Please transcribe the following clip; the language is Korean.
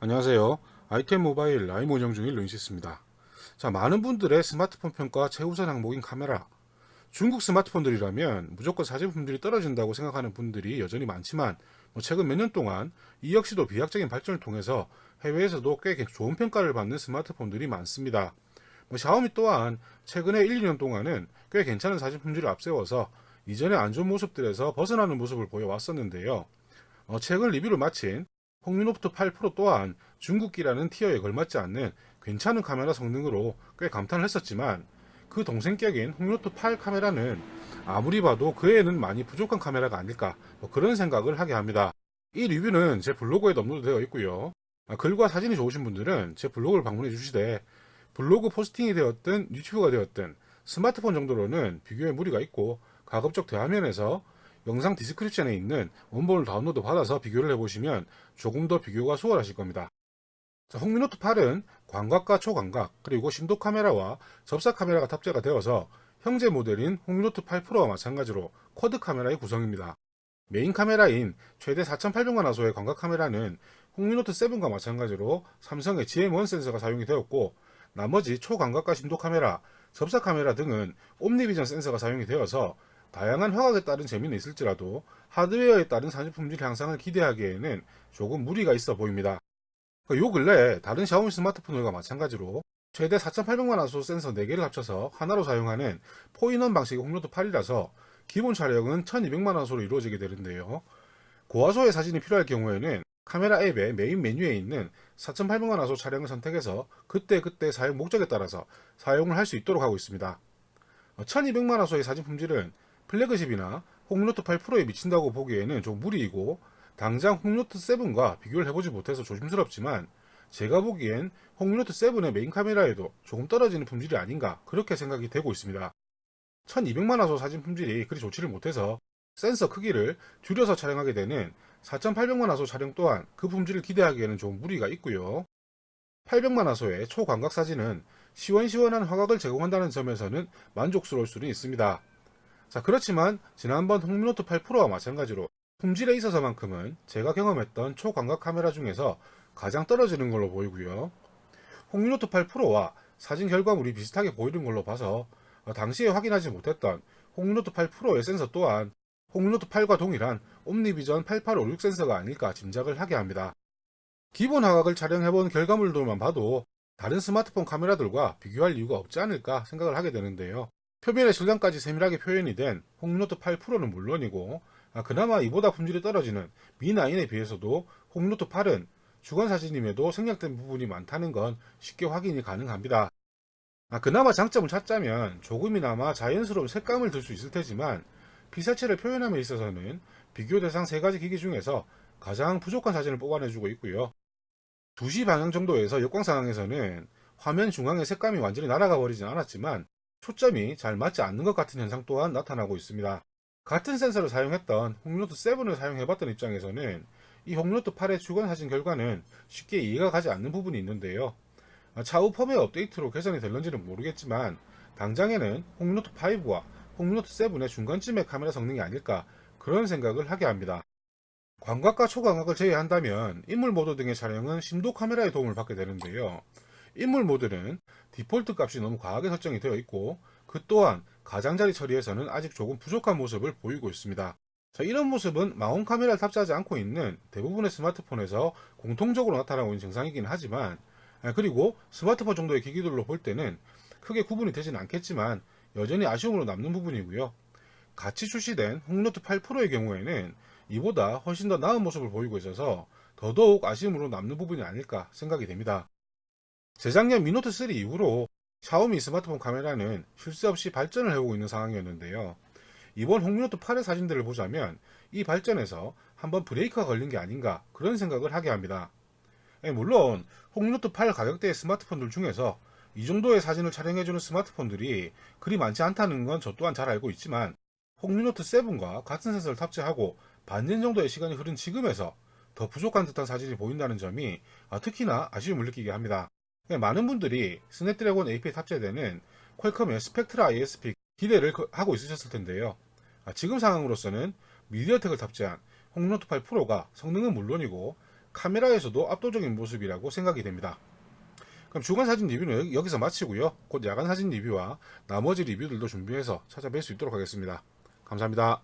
안녕하세요. 아이템 모바일 라이브 운영 중인 루인시스입니다. 자, 많은 분들의 스마트폰 평가 최우선 항목인 카메라. 중국 스마트폰들이라면 무조건 사진 품질이 떨어진다고 생각하는 분들이 여전히 많지만 뭐 최근 몇 년 동안 이 역시도 비약적인 발전을 통해서 해외에서도 꽤 좋은 평가를 받는 스마트폰들이 많습니다. 뭐 샤오미 또한 최근에 1, 2년 동안은 꽤 괜찮은 사진 품질을 앞세워서 이전의 안 좋은 모습들에서 벗어나는 모습을 보여왔었는데요. 어, 최근 리뷰를 마친 홍미노프트 8 프로 또한 중국기라는 티어에 걸맞지 않는 괜찮은 카메라 성능으로 꽤 감탄을 했었지만 그 동생격인 홍미노트 8 카메라는 아무리 봐도 그에는 많이 부족한 카메라가 아닐까 뭐 그런 생각을 하게 합니다. 이 리뷰는 제 블로그에 업로드되어 있고요. 아, 글과 사진이 좋으신 분들은 제 블로그를 방문해 주시되 블로그 포스팅이 되었든 유튜브가 되었든 스마트폰 정도로는 비교에 무리가 있고 가급적 대화면에서 영상 디스크립션에 있는 원본을 다운로드 받아서 비교를 해보시면 조금 더 비교가 수월하실 겁니다. 자, 홍미노트 8은 광각과 초광각 그리고 심도 카메라와 접사 카메라가 탑재가 되어서 형제 모델인 홍미노트 8 프로와 마찬가지로 쿼드 카메라의 구성입니다. 메인 카메라인 최대 4800만 화소의 광각 카메라는 홍미노트 7과 마찬가지로 삼성의 GM1 센서가 사용이 되었고 나머지 초광각과 심도 카메라, 접사 카메라 등은 옴니비전 센서가 사용이 되어서 다양한 화각에 따른 재미는 있을지라도 하드웨어에 따른 사진 품질 향상을 기대하기에는 조금 무리가 있어 보입니다. 그요 근래 다른 샤오미 스마트폰들과 마찬가지로 최대 4800만 화소 센서 4개를 합쳐서 하나로 사용하는 포인원 방식의 홍로드 8이라서 기본 촬영은 1200만 화소로 이루어지게 되는데요. 고화소의 사진이 필요할 경우에는 카메라 앱의 메인 메뉴에 있는 4800만 화소 촬영을 선택해서 그때그때 사용 목적에 따라서 사용을 할 수 있도록 하고 있습니다. 1200만 화소의 사진 품질은 플래그십이나 홍노트 8 프로에 미친다고 보기에는 좀 무리이고 당장 홍노트 7과 비교를 해보지 못해서 조심스럽지만 제가 보기엔 홍노트 7의 메인 카메라에도 조금 떨어지는 품질이 아닌가 그렇게 생각이 되고 있습니다. 1200만 화소 사진 품질이 그리 좋지를 못해서 센서 크기를 줄여서 촬영하게 되는 4800만 화소 촬영 또한 그 품질을 기대하기에는 좀 무리가 있고요. 800만 화소의 초광각 사진은 시원시원한 화각을 제공한다는 점에서는 만족스러울 수는 있습니다. 자, 그렇지만 지난번 홍미노트 8 프로와 마찬가지로 품질에 있어서만큼은 제가 경험했던 초광각 카메라 중에서 가장 떨어지는 걸로 보이고요. 홍미노트 8 프로와 사진 결과물이 비슷하게 보이는 걸로 봐서 어, 당시에 확인하지 못했던 홍미노트 8 프로의 센서 또한 홍미노트 8과 동일한 옴니비전 8856 센서가 아닐까 짐작을 하게 합니다. 기본 화각을 촬영해본 결과물들만 봐도 다른 스마트폰 카메라들과 비교할 이유가 없지 않을까 생각을 하게 되는데요. 표면의 질감까지 세밀하게 표현이 된 홍노트 8 프로는 물론이고 아, 그나마 이보다 품질이 떨어지는 Mi9에 비해서도 홍노트 8은 주간 사진임에도 생략된 부분이 많다는 건 쉽게 확인이 가능합니다. 아, 그나마 장점을 찾자면 조금이나마 자연스러운 색감을 들 수 있을 테지만 피사체를 표현함에 있어서는 비교 대상 세 가지 기기 중에서 가장 부족한 사진을 뽑아내주고 있고요. 2시 방향 정도에서 역광 상황에서는 화면 중앙의 색감이 완전히 날아가 버리진 않았지만 초점이 잘 맞지 않는 것 같은 현상 또한 나타나고 있습니다. 같은 센서를 사용했던 홍노트 7을 사용해봤던 입장에서는 이 홍노트 8의 주간 사진 결과는 쉽게 이해가 가지 않는 부분이 있는데요. 차후 펌웨어 업데이트로 개선이 될런지는 모르겠지만 당장에는 홍노트 5와 홍노트 7의 중간쯤의 카메라 성능이 아닐까 그런 생각을 하게 합니다. 광각과 초광각을 제외한다면 인물 모드 등의 촬영은 심도 카메라의 도움을 받게 되는데요. 인물 모드는 디폴트 값이 너무 과하게 설정이 되어 있고 그 또한 가장자리 처리에서는 아직 조금 부족한 모습을 보이고 있습니다. 자, 이런 모습은 망원 카메라를 탑재하지 않고 있는 대부분의 스마트폰에서 공통적으로 나타나고 있는 증상이긴 하지만 아, 그리고 스마트폰 정도의 기기들로 볼 때는 크게 구분이 되지는 않겠지만 여전히 아쉬움으로 남는 부분이고요. 같이 출시된 홍노트 8 프로의 경우에는 이보다 훨씬 더 나은 모습을 보이고 있어서 더더욱 아쉬움으로 남는 부분이 아닐까 생각이 됩니다. 재작년 미노트 3 이후로 샤오미 스마트폰 카메라는 쉴 새 없이 발전을 해오고 있는 상황이었는데요. 이번 홍미노트 8의 사진들을 보자면 이 발전에서 한번 브레이크가 걸린 게 아닌가 그런 생각을 하게 합니다. 예, 물론 홍미노트 8 가격대의 스마트폰들 중에서 이 정도의 사진을 촬영해주는 스마트폰들이 그리 많지 않다는 건 저 또한 잘 알고 있지만 홍미노트 7과 같은 센서를 탑재하고 반년 정도의 시간이 흐른 지금에서 더 부족한 듯한 사진이 보인다는 점이 아, 특히나 아쉬움을 느끼게 합니다. 많은 분들이 스냅드래곤 AP에 탑재되는 퀄컴의 스펙트라 ISP 기대를 하고 있으셨을 텐데요. 아, 지금 상황으로서는 미디어텍을 탑재한 홍노트 8 프로가 성능은 물론이고 카메라에서도 압도적인 모습이라고 생각이 됩니다. 그럼 주간 사진 리뷰는 여기서 마치고요. 곧 야간 사진 리뷰와 나머지 리뷰들도 준비해서 찾아뵐 수 있도록 하겠습니다. 감사합니다.